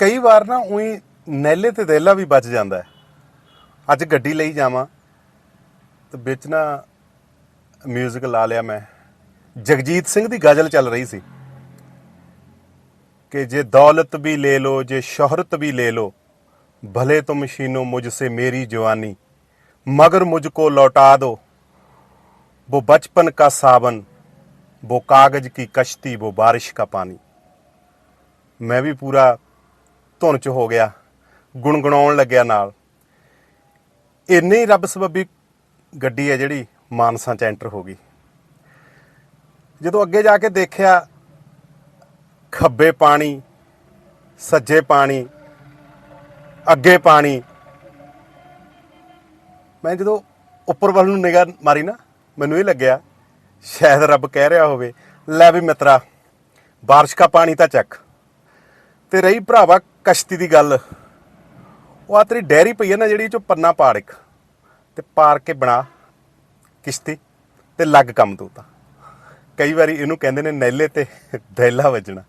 ਕਈ ਵਾਰ ਨਾ ਉਹੀ ਨੈਲੇ ਤੇ ਦੇਲਾ ਵੀ ਬਚ ਜਾਂਦਾ ਹੈ ਅੱਜ ਗੱਡੀ ਲਈ ਜਾਵਾਂ ਤੇ ਵਿੱਚ ਨਾ 뮤직 ਲਾ ਲਿਆ ਮੈਂ ਜਗਜੀਤ ਸਿੰਘ ਦੀ ਗਜ਼ਲ ਚੱਲ ਰਹੀ ਸੀ ਕਿ ਜੇ ਦੌਲਤ ਵੀ ਲੈ ਲੋ ਜੇ ਸ਼ੋਹਰਤ ਵੀ ਲੈ ਲੋ ਭਲੇ ਤੁਮ ਛੀਨੋ ਮੁਝਸੇ ਮੇਰੀ ਜਵਾਨੀ मगर मुझको लौटा दो वो बचपन का सावन वो कागज की कश्ती वो बारिश का पानी ਮੈਂ ਵੀ ਪੂਰਾ ਧੁਨ ਚ ਹੋ ਗਿਆ ਗੁੰਗਣਾਉਣ ਲੱਗਿਆ ਨਾਲ। ਇੰਨੇ ਹੀ ਰੱਬ ਸਬੱਬੀ ਗੱਡੀ ਹੈ ਜਿਹੜੀ ਮਾਨਸਾ ਚ ਐਂਟਰ ਹੋ ਗਈ। ਜਦੋਂ ਅੱਗੇ ਜਾ ਕੇ ਦੇਖਿਆ, ਖੱਬੇ ਪਾਣੀ, ਸੱਜੇ ਪਾਣੀ, ਅੱਗੇ ਪਾਣੀ, ਮੈਂ ਜਦੋਂ ਉੱਪਰ ਵੱਲ ਨੂੰ ਨਿਗਾਹ ਮਾਰੀ ਨਾ, ਮੈਨੂੰ ਇਹ ਲੱਗਿਆ, ਸ਼ਾਇਦ ਰੱਬ ਕਹਿ ਰਿਹਾ ਹੋਵੇ, ਲੈ ਵੀ ਮਿੱਤਰਾ, ਬਾਰਿਸ਼ ਦਾ ਪਾਣੀ ਤਾਂ ਚੱਕ। ਤੇ ਰਹੀ ਭਰਾਵਾ ਕਸ਼ਤੀ ਦੀ ਗੱਲ। ਉਹ ਆ ਤੇਰੀ ਡੈਰੀ ਪਈ ਹੈ ਨਾ ਜਿਹੜੀ ਚੋਂ ਪੰਨਾ ਪਾੜ ਇੱਕ। ਤੇ ਪਾਰ ਕੇ ਬਣਾ ਕਿਸ਼ਤੀ ਤੇ ਲੱਗ ਕੰਮ ਤੂੰ ਤਾਂ। ਕਈ ਵਾਰੀ ਇਹਨੂੰ ਕਹਿੰਦੇ ਨੇ ਨੈਲੇ ਤੇ ਦੈਲਾ ਵੱਜਣਾ।